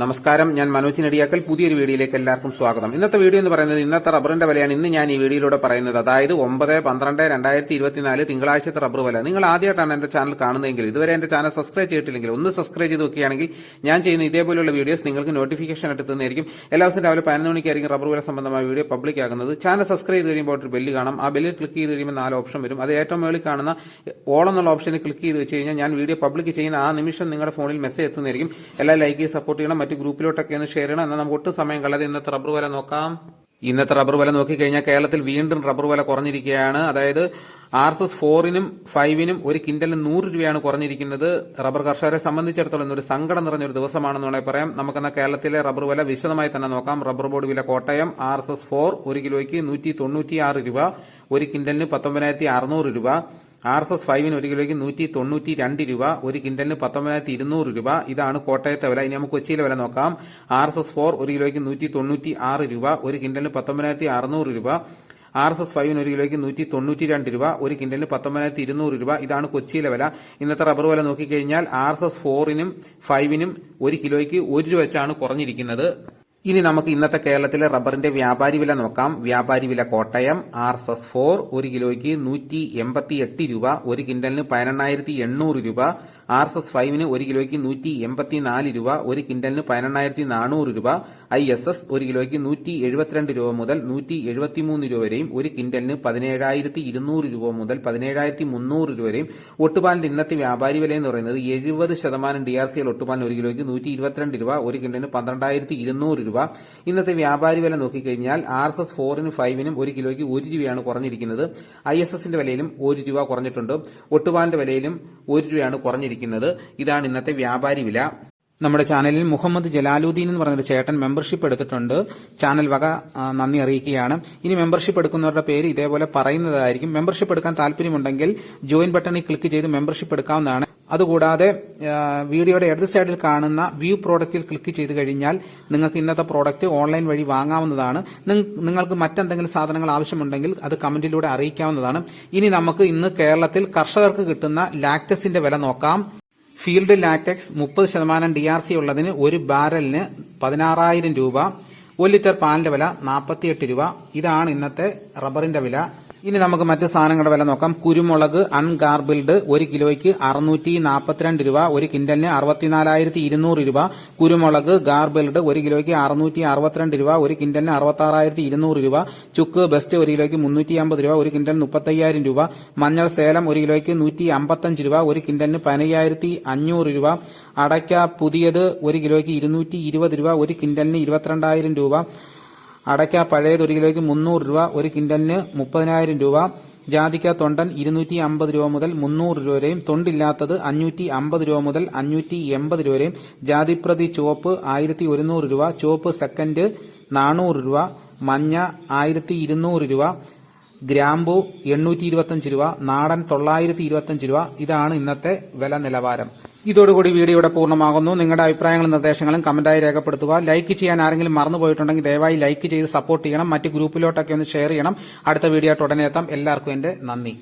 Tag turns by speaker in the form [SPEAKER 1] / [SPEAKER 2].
[SPEAKER 1] നമസ്കാരം. ഞാൻ മനോജ് നെടിയാക്കൽ. പുതിയൊരു വീഡിയോയിലേക്ക് എല്ലാവർക്കും സ്വാഗതം. ഇന്നത്തെ വീഡിയോ എന്ന് പറയുന്നത് ഇന്നത്തെ റബ്ബറിന്റെ വിലയാണ്. ഇന്ന് ഞാൻ ഈ വീഡിയോയിലൂടെ പറയുന്നത് അതായത് ഒമ്പത് പന്ത്രണ്ട് രണ്ടായിരത്തി ഇരുപത്തിനാല് തിങ്കളാഴ്ചത്തെ റബ്ബർ വില. നിങ്ങൾ ആദ്യമായിട്ടാണ് എന്റെ ചാനൽ കാണുന്നതെങ്കിൽ ഇതുവരെ എന്റെ ചാനൽ സബ്സ്ക്രൈബ് ചെയ്തിട്ടില്ലെങ്കിൽ ഒന്ന് സബ്സ്ക്രൈബ് ചെയ്ത് നോക്കുകയാണെങ്കിൽ ഞാൻ ചെയ്യുന്ന ഇതേപോലെയുള്ള വീഡിയോസ് നിങ്ങൾക്ക് നോട്ടിഫിക്കേഷൻ എത്തുന്നതായിരിക്കും. എല്ലാ ദിവസം രാവിലെ പതിനൊന്ന് മണിക്കായിരിക്കും റബ്ബർ വില സംബന്ധമായ വീഡിയോ പബ്ലിക് ആകുന്നത്. ചാനൽ സബ്സ്ക്രൈബ് ചെയ്ത് കഴിയുമ്പോൾ ഒരു ബെല്ല് കാണാം. ആ ബെല്ലിൽ ക്ലിക്ക് ചെയ്ത് കഴിയുമ്പോൾ നാല് ഓപ്ഷൻ വരും. അത് ഏറ്റവും മുകളിൽ കാണുന്ന ഓൾ എന്നുള്ള ഓപ്ഷനിൽ ക്ലിക്ക് ചെയ്ത് വെച്ച് കഴിഞ്ഞാൽ ഞാൻ വീഡിയോ പബ്ലിക് ചെയ്യുന്ന ആ നിമിഷം നിങ്ങളുടെ ഫോണിൽ മെസ്സേജ് എത്തുന്നതായിരിക്കും. എല്ലാ ലൈക്ക് സപ്പോർട്ട് ചെയ്യണം. മറ്റ് ഗ്രൂപ്പിലോട്ടൊക്കെ ഒന്ന് ഷെയർ ചെയ്യണം. എന്നാൽ നമുക്ക് ഒട്ടും സമയം കളയാതെ ഇന്നത്തെ റബ്ബർ വില നോക്കാം. ഇന്നത്തെ റബ്ബർ വില നോക്കിക്കഴിഞ്ഞാൽ കേരളത്തിൽ വീണ്ടും റബ്ബർ വില കുറഞ്ഞിരിക്കുകയാണ്. അതായത് ആർ എസ് എസ് ഫോറിനും ഫൈവിനും ഒരു കിൻഡലിന് നൂറ് രൂപയാണ് കുറഞ്ഞിരിക്കുന്നത്. റബ്ബർ കർഷകരെ സംബന്ധിച്ചിടത്തോളം ഇന്നൊരു സങ്കടം നിറഞ്ഞ ഒരു ദിവസമാണെന്ന് വേണമെങ്കിൽ പറയാം. നമുക്കെന്ന കേരളത്തിലെ റബ്ബർ വില വിശദമായി തന്നെ നോക്കാം. റബ്ബർ ബോർഡ് വില Kottayam R S S four ഒരു കിലോയ്ക്ക് നൂറ്റി തൊണ്ണൂറ്റിയാറ് രൂപ ഒരു കിൻഡലിന് പത്തൊമ്പതിനായിരത്തി അറുന്നൂറ് രൂപ. ആർ എസ് എസ് ഫൈവിന് ഒരു കിലോയ്ക്ക് നൂറ്റി തൊണ്ണൂറ്റി രണ്ട് രൂപ ഒരു കിൻഡലിന് പത്തൊമ്പതിനായിരത്തി ഇരുന്നൂറ് രൂപ. ഇതാണ് കോട്ടയത്തെ വില. ഇനി നമുക്ക് കൊച്ചിയിലെ വില നോക്കാം. ആർ എസ് എസ് ഫോർ ഒരു കിലോയ്ക്ക് നൂറ്റി തൊണ്ണൂറ്റി ആറ് രൂപ ഒരു കിൻഡലിന് പത്തൊമ്പതിനായിരത്തി അറുന്നൂറ് രൂപ. ആർ എസ് എസ് ഫൈവിന് ഒരു കിലോയ്ക്ക് നൂറ്റി തൊണ്ണൂറ്റി രണ്ട് രൂപ ഒരു കിൻഡലിന് പത്തൊമ്പതിനായിരത്തി ഇരുന്നൂറ് രൂപ. ഇതാണ് കൊച്ചിയിലെ വില. ഇന്നത്തെ റബ്ബർ വില നോക്കിക്കഴിഞ്ഞാൽ ആർ എസ് എസ് ഫോറിനും ഫൈവിനും ഒരു കിലോയ്ക്ക് ഒരു രൂപ വെച്ചാണ് കുറഞ്ഞിരിക്കുന്നത്. ഇനി നമുക്ക് ഇന്നത്തെ കേരളത്തിലെ റബ്ബറിന്റെ വ്യാപാരി വില നോക്കാം. വ്യാപാരി വില Kottayam R S S four ഒരു കിലോയ്ക്ക് നൂറ്റി എൺപത്തി എട്ട് രൂപ ഒരു കിൻഡലിന് പതിനെണ്ണായിരത്തി എണ്ണൂറ് രൂപ ആർ എസ് എസ് ഫൈവിന് ഒരു കിലോയ്ക്ക് നൂറ്റി എൺപത്തി നാല് രൂപ ഒരു ക്വിന്റലിന് പതിനെണ്ണായിരത്തി നാനൂറ് രൂപ ഐ എസ് എസ് ഒരു കിലോയ്ക്ക് നൂറ്റി എഴുപത്തിരണ്ട് രൂപ മുതൽ നൂറ്റി എഴുപത്തിമൂന്ന് രൂപ വരെയും ഒരു ക്വിന്റലിന് പതിനേഴായിരത്തി ഇരുന്നൂറ് രൂപ മുതൽ പതിനേഴായിരത്തി മുന്നൂറ് രൂപ വരെയും. ഒട്ടുപാലിന്റെ ഇന്നത്തെ വ്യാപാരി വില എന്ന് പറയുന്നത് എഴുപത് ശതമാനം ഡി ആർ സി എൽ ഒട്ടുപാലിന് ഒരു കിലോയ്ക്ക് നൂറ്റി ഇരുപത്തിരണ്ട് രൂപ ഒരു ക്വിന്റലിന് പന്ത്രണ്ടായിരത്തി ഇരുന്നൂറ് രൂപ. ഇന്നത്തെ വ്യാപാരി വില നോക്കിക്കഴിഞ്ഞാൽ ആർ എസ് എസ് ഫോറിനും ഫൈവിനും ഒരു കിലോയ്ക്ക് ഒരു രൂപയാണ് കുറഞ്ഞിരിക്കുന്നത്. ഐ എസ് എസിന്റെ വിലയിലും ഒരു രൂപ കുറഞ്ഞിട്ടുണ്ട്. ഒട്ടുപാലിന്റെ വിലയിലും ഒരു രൂപയാണ് കുറഞ്ഞിരിക്കുന്നത്. ഇതാണ് ഇന്നത്തെ വ്യാപാരി വില. നമ്മുടെ ചാനലിൽ മുഹമ്മദ് ജലാലുദ്ദീൻ എന്ന് പറഞ്ഞൊരു ചേട്ടൻ മെമ്പർഷിപ്പ് എടുത്തിട്ടുണ്ട്. ചാനൽ വക നന്ദി അറിയിക്കുകയാണ്. ഇനി മെമ്പർഷിപ്പ് എടുക്കുന്നവരുടെ പേര് ഇതേപോലെ പറയുന്നതായിരിക്കും. മെമ്പർഷിപ്പ് എടുക്കാൻ താല്പര്യമുണ്ടെങ്കിൽ ജോയിൻ ബട്ടണിൽ ക്ലിക്ക് ചെയ്ത് മെമ്പർഷിപ്പ് എടുക്കാവുന്നതാണ്. അതുകൂടാതെ വീഡിയോയുടെ ഇടത് സൈഡിൽ കാണുന്ന വ്യൂ പ്രോഡക്റ്റിൽ ക്ലിക്ക് ചെയ്ത് കഴിഞ്ഞാൽ നിങ്ങൾക്ക് ഇന്നത്തെ പ്രോഡക്റ്റ് ഓൺലൈൻ വഴി വാങ്ങാവുന്നതാണ്. നിങ്ങൾക്ക് മറ്റെന്തെങ്കിലും സാധനങ്ങൾ ആവശ്യമുണ്ടെങ്കിൽ അത് കമന്റിലൂടെ അറിയിക്കാവുന്നതാണ്. ഇനി നമുക്ക് ഇന്ന് കേരളത്തിൽ കർഷകർക്ക് കിട്ടുന്ന ലാക്ടസിന്റെ വില നോക്കാം. ഫീൽഡ് ലാറ്റക്സ് മുപ്പത് ശതമാനം ഡി ആർ സി ഉള്ളതിന് ഒരു ബാരലിന് പതിനാറായിരം രൂപ ഒരു ലിറ്റർ പാലിന്റെ വില നാൽപ്പത്തിയെട്ട് രൂപ. ഇതാണ് ഇന്നത്തെ റബ്ബറിന്റെ വില. ഇനി നമുക്ക് മറ്റ് സാധനങ്ങളുടെ വില നോക്കാം. കുരുമുളക് അൺഗാർബിൾഡ് ഒരു കിലോയ്ക്ക് അറുന്നൂറ്റി നാൽപ്പത്തിരണ്ട് രൂപ ഒരു കിൻഡലിന് അറുപത്തിനാലായിരത്തി ഇരുന്നൂറ് രൂപ. കുരുമുളക് ഗാർബിൾഡ് ഒരു കിലോയ്ക്ക് അറുന്നൂറ്റി അറുപത്തിരണ്ട് രൂപ ഒരു കിൻഡലിന് അറുപത്താറായിരത്തി ഇരുന്നൂറ് രൂപ. ചുക്ക് ബെസ്റ്റ് ഒരു കിലോയ്ക്ക് മുന്നൂറ്റി അമ്പത് രൂപ ഒരു കിൻഡലിന് മുപ്പത്തയ്യായിരം രൂപ. മഞ്ഞൾ സേലം ഒരു കിലോയ്ക്ക് നൂറ്റി അമ്പത്തഞ്ച് രൂപ ഒരു കിൻഡലിന് പതിനയ്യായിരത്തി അഞ്ഞൂറ് രൂപ. അടയ്ക്ക പുതിയത് ഒരു കിലോയ്ക്ക് ഇരുന്നൂറ്റി ഇരുപത് രൂപ ഒരു കിൻഡലിന് ഇരുപത്തിരണ്ടായിരം രൂപ. അടയ്ക്ക പഴയത് ഒരു കിലോയ്ക്ക് മുന്നൂറ് രൂപ ഒരു കിൻഡലിന് മുപ്പതിനായിരം രൂപ ജാതിക്ക തൊണ്ടൻ ഇരുന്നൂറ്റി അമ്പത് രൂപ മുതൽ മുന്നൂറ് രൂപ വരെയും തൊണ്ടില്ലാത്തത് അഞ്ഞൂറ്റി അമ്പത് രൂപ മുതൽ അഞ്ഞൂറ്റി എൺപത് രൂപ വരെയും ജാതിപ്രതി ചുവപ്പ് ആയിരത്തി ഒരുന്നൂറ് രൂപ ചുവപ്പ് സെക്കൻഡ് നാനൂറ് രൂപ മഞ്ഞ ആയിരത്തി ഇരുന്നൂറ് രൂപ ഗ്രാമ്പു എണ്ണൂറ്റി ഇരുപത്തഞ്ച് രൂപ നാടൻ തൊള്ളായിരത്തി ഇരുപത്തഞ്ച് രൂപ. ഇതാണ് ഇന്നത്തെ വില നിലവാരം. ഇതോടുകൂടി വീഡിയോയുടെ പൂർണമാകുന്നു. നിങ്ങളുടെ അഭിപ്രായങ്ങളും നിർദ്ദേശങ്ങളും കമന്റായി രേഖപ്പെടുത്തുക. ലൈക്ക് ചെയ്യാൻ ആരെങ്കിലും മറന്നുപോയിട്ടുണ്ടെങ്കിൽ ദയവായി ലൈക്ക് ചെയ്ത് സപ്പോർട്ട് ചെയ്യണം. മറ്റ് ഗ്രൂപ്പിലോട്ടൊക്കെ ഒന്ന് ഷെയർ ചെയ്യണം. അടുത്ത വീഡിയോ ഉടനെ എത്താം. എല്ലാവർക്കും എന്റെ നന്ദി.